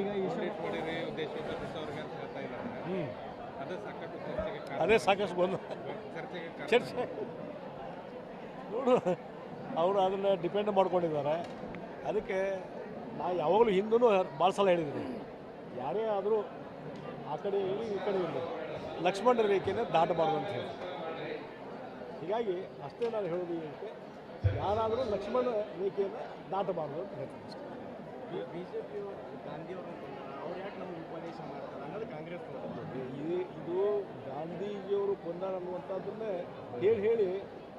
ಈಗ ಅದೇ ಸಾಕಷ್ಟು ಬಂದು ಚರ್ಚೆ ನೋಡು ಅವರು ಅದನ್ನು ಡಿಪೆಂಡ್ ಮಾಡ್ಕೊಂಡಿದ್ದಾರೆ. ಅದಕ್ಕೆ ನಾ ಯಾವಾಗಲೂ ಹಿಂದೂ ಭಾಳ ಸಲ ಹೇಳಿದ್ದೀನಿ. ಯಾರೇ ಆದರೂ ಆ ಕಡೆ ಇರಲಿ ಈ ಕಡೆ ಇರಲಿ ಲಕ್ಷ್ಮಣ ರೇಖೆನ ದಾಟಬಾರ್ದು ಅಂತ ಹೇಳಿ. ಹೀಗಾಗಿ ಅಷ್ಟೇ ನಾನು ಹೇಳೋದು ಯಾರಾದರೂ ಲಕ್ಷ್ಮಣ ರೇಖೆಯನ್ನು ದಾಟಬಾರ್ದು ಅಂತ ಹೇಳ್ತೀನಿ. ಇದು ಇದು ಗಾಂಧೀಜಿಯವರು ಕೊಂದಾರ ಅನ್ನುವಂಥದ್ದನ್ನೇ ಹೇಳಿ ಹೇಳಿ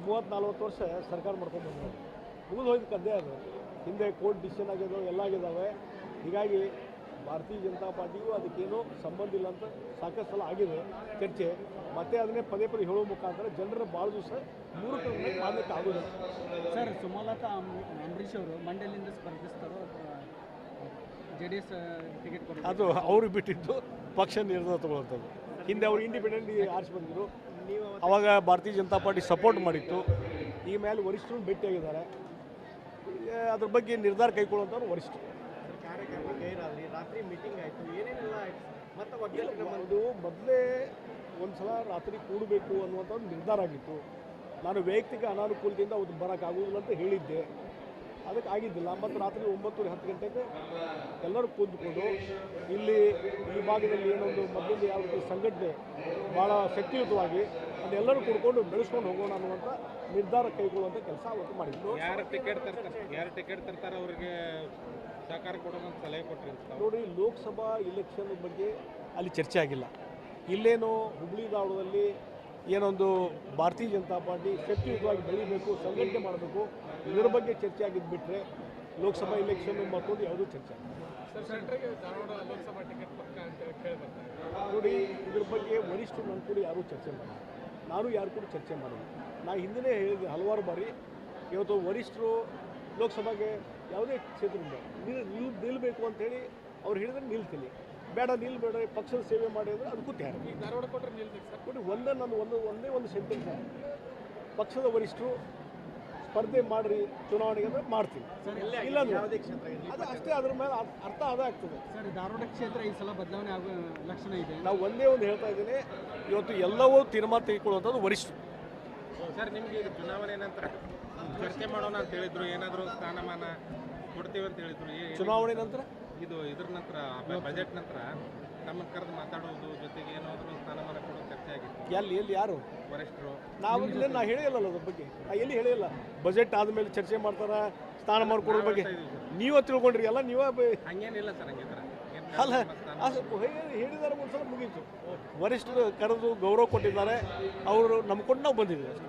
ಮೂವತ್ತು ನಲ್ವತ್ತು ವರ್ಷ ಸರ್ಕಾರ ಮಾಡ್ಕೊಂಡು ಬಂದರು ಮುಗಿದು ಹೋಯ್ತು ಕದ್ದೆ ಅದು. ಹಿಂದೆ ಕೋರ್ಟ್ ಡಿಸಿಷನ್ ಆಗಿದ್ದಾವೆ, ಎಲ್ಲ ಆಗಿದ್ದಾವೆ. ಹೀಗಾಗಿ ಭಾರತೀಯ ಜನತಾ ಪಾರ್ಟಿಗೂ ಅದಕ್ಕೇನೂ ಸಂಬಂಧ ಇಲ್ಲ ಅಂತ ಸಾಕಷ್ಟು ಸಲ ಆಗಿದೆ ಚರ್ಚೆ. ಮತ್ತೆ ಅದನ್ನೇ ಪದೇ ಪದೇ ಹೇಳೋ ಮುಖಾಂತರ ಜನರ ಭಾಳ ದಿವಸ ಮೂರು ಕಡೆ ಮಾಡಲಿಕ್ಕೆ ಆಗೋದಿಲ್ಲ. ಸರ್ ಸುಮಲತಾ ಅಂಬ- ಅಂಬರೀಷ್ ಅವರು ಮಂಡ್ಯದಿಂದ ಸ್ಪರ್ಧಿಸ್ತಾರೋ ಜೆ ಡಿ ಎಸ್ ಟಿಕೆಟ್ ಅದು ಅವರು ಬಿಟ್ಟಿದ್ದು ಪಕ್ಷ ನಿರ್ಧಾರ ತಗೊಳ್ಳೋಂಥದ್ದು ಹಿಂದೆ ಅವರು ಇಂಡಿಪೆಂಡೆಂಟ್ ಆರಿಸಿ ಬಂದಿದ್ರು. ನೀವು ಅವಾಗ ಭಾರತೀಯ ಜನತಾ ಪಾರ್ಟಿ ಸಪೋರ್ಟ್ ಮಾಡಿತ್ತು. ಈ ಮೇಲೆ ವರಿಷ್ಠರು ಭೇಟಿಯಾಗಿದ್ದಾರೆ. ಅದ್ರ ಬಗ್ಗೆ ನಿರ್ಧಾರ ಕೈಗೊಳ್ಳುವಂಥವ್ರು ವರಿಷ್ಠರು. ರಾತ್ರಿ ಮೀಟಿಂಗ್ ಆಯಿತು ಏನೇನೆಲ್ಲ ಆಯಿತು? ಮತ್ತೆ ಒಗ್ಗಟ್ಟಿನ ಅದು ಮೊದಲೇ ಒಂದು ಸಲ ರಾತ್ರಿ ಕೂಡಬೇಕು ಅನ್ನುವಂಥ ಒಂದು ನಿರ್ಧಾರ ಆಗಿತ್ತು. ನಾನು ವೈಯಕ್ತಿಕ ಅನಾನುಕೂಲದಿಂದ ಅವ್ರು ಬರೋಕ್ಕಾಗೋದಿಲ್ಲ ಅಂತ ಹೇಳಿದ್ದೆ. ಅದಕ್ಕೆ ಆಗಿದ್ದಿಲ್ಲ. ಮತ್ತು ರಾತ್ರಿ ಒಂಬತ್ತುವರೆ ಹತ್ತು ಗಂಟೆಗೆ ಎಲ್ಲರೂ ಕೂತ್ಕೊಂಡು ಇಲ್ಲಿ ಈ ಭಾಗದಲ್ಲಿ ಏನೊಂದು ಮೊದಲಿಂದ ಯಾವ ರೀತಿ ಸಂಘಟನೆ ಭಾಳ ಶಕ್ತಿಯುತವಾಗಿ ಅದೆಲ್ಲರೂ ಕೂಡ್ಕೊಂಡು ಬೆಳೆಸ್ಕೊಂಡು ಹೋಗೋಣ ಅನ್ನುವಂಥ ನಿರ್ಧಾರ ಕೈಗೊಳ್ಳುವಂಥ ಕೆಲಸ ಅವತ್ತು ಮಾಡಿದ್ರು ಯಾರು ಟಿಕೆಟ್ ತರ್ತಾರೆ? ಯಾರು ಟಿಕೆಟ್ ತರ್ತಾರೆ ಅವ್ರಿಗೆ? ಸಹಕಾರ ಕೊಡೋಣ ಅಂತ ಸಲಹೆ ಕೊಟ್ಟರೆ ನೋಡಿ ಲೋಕಸಭಾ ಇಲೆಕ್ಷನ್ ಬಗ್ಗೆ ಅಲ್ಲಿ ಚರ್ಚೆ ಆಗಿಲ್ಲ. ಇಲ್ಲೇನೋ ಹುಬ್ಳಿ ಧಾರವಾಡದಲ್ಲಿ ಏನೊಂದು ಭಾರತೀಯ ಜನತಾ ಪಾರ್ಟಿ ಶಕ್ತಿಯುತವಾಗಿ ಬೆಳಿಬೇಕು ಸಂಘಟನೆ ಮಾಡಬೇಕು ಇದರ ಬಗ್ಗೆ ಚರ್ಚೆ ಆಗಿದ್ದು ಬಿಟ್ಟರೆ ಲೋಕಸಭಾ ಇಲೆಕ್ಷನ್ ಮತ್ತೊಂದು ಯಾವುದೂ ಚರ್ಚೆ ನೋಡಿ ಇದ್ರ ಬಗ್ಗೆ ವರಿಷ್ಠರು ನನ್ನ ಕೂಡ ಯಾರೂ ಚರ್ಚೆ ಮಾಡಿಲ್ಲ. ನಾನು ಯಾರು ಕೂಡ ಚರ್ಚೆ ಮಾಡಿಲ್ಲ. ನಾ ಹಿಂದಿನೇ ಹೇಳಿದ್ದೆ ಹಲವಾರು ಬಾರಿ ಇವತ್ತು ವರಿಷ್ಠರು ಲೋಕಸಭೆಗೆ ಯಾವುದೇ ಕ್ಷೇತ್ರದಿಂದ ನಿಲ್ ನಿಲ್ ನಿಲ್ಲಬೇಕು ಅಂತೇಳಿ ಅವ್ರು ಹೇಳಿದ್ರೆ ನಿಲ್ತೀನಿ. ಬೇಡ ನಿಲ್ಬೇಡ ಪಕ್ಷದ ಸೇವೆ ಮಾಡಿ ಅಂದರೆ ಅದಕ್ಕೂ ತಯಾರು ಧಾರವಾಡ ಕೊಟ್ಟರೆ ನಿಲ್ಬೇಕು ಸರ್. ನೋಡಿ ಒಂದೇ ನಾನು ಒಂದು ಒಂದೇ ಒಂದು ಸೆಂಟೆನ್ಸ್ ಪಕ್ಷದ ವರಿಷ್ಠರು ಸ್ಪರ್ಧೆ ಮಾಡ್ರಿ ಚುನಾವಣೆಗೆ ಅಂದ್ರೆ ಮಾಡ್ತೀವಿ ಇಲ್ಲ ಯಾವುದೇ ಕ್ಷೇತ್ರ ಇರಲಿ ಅದು ಅಷ್ಟೇ ಅದ್ರ ಮೇಲೆ ಅರ್ಥ- ಅರ್ಥ ಅದೇ ಆಗ್ತದೆ. ಸರ್ ಧಾರವಾಡ ಕ್ಷೇತ್ರ ಈ ಸಲ ಬದಲಾವಣೆ ಆಗೋ ಲಕ್ಷಣ ಇದೆ. ನಾವು ಒಂದೇ ಒಂದು ಹೇಳ್ತಾ ಇದ್ದೀನಿ ಇವತ್ತು ಎಲ್ಲವೂ ತೀರ್ಮಾನ ತೆಗೆದುಕೊಳ್ಳುವಂಥದ್ದು ವರಿಷ್ಠರು. ಸರ್ ನಿಮಗೆ ಈಗ ಚುನಾವಣೆ ನಂತರ ಚರ್ಚೆ ಮಾಡೋಣ ಅಂತ ಹೇಳಿದ್ರು ಏನಾದರೂ ಸ್ಥಾನಮಾನ ಕೊಡ್ತೀವಿ ಅಂತ ಹೇಳಿದ್ರು. ಏ- ಚುನಾವಣೆ ನಂತರ? ಇದು ಇದ್ರ ನಂತರ ಬಜೆಟ್ ನಂತರ ತಮ್ಮ ಕರೆದು ಮಾತಾಡೋದು ಜೊತೆಗೆ ಏನಾದರೂ ಸ್ಥಾನಮಾನ ಕೊಡೋ ಚರ್ಚೆ ಆಗಿತ್ತು. ಎಲ್ಲಿ ಎಲ್ಲಿ ಯಾರು? ವರಿಷ್ಠರು. ನಾವು ಇಲ್ಲಿ ನಾ ಹೇಳಿಲ್ಲ ಅದ್ರ ಬಗ್ಗೆ? ನಾ ಎಲ್ಲಿ ಹೇಳಿಲ್ಲ ಬಜೆಟ್ ಆದಮೇಲೆ ಚರ್ಚೆ ಮಾಡ್ತಾರ ಸ್ಥಾನಮಾನ ಕೊಡೋದ್ರ ಬಗ್ಗೆ? ನೀವೇ ತಿಳ್ಕೊಂಡ್ರಿ ಎಲ್ಲ ನೀವೇ ಬ- ಹಂಗೇನಿಲ್ಲ ಸರ್ ಹಂಗಿದ್ರೆ ಏನ್ ಅಲ್ಲ ಹೇ- ಹೇಳಿದಾರೆ ಒಂದು ಸಲ ಮುಗೀತು. ವರಿಷ್ಠರು ಕರೆದು ಗೌರವ ಕೊಟ್ಟಿದ್ದಾರೆ ಅವರು ನಂಬ್ಕೊಂಡು ನಾವು ಬಂದಿದ್ದೀವಿ ಅಷ್ಟೇ.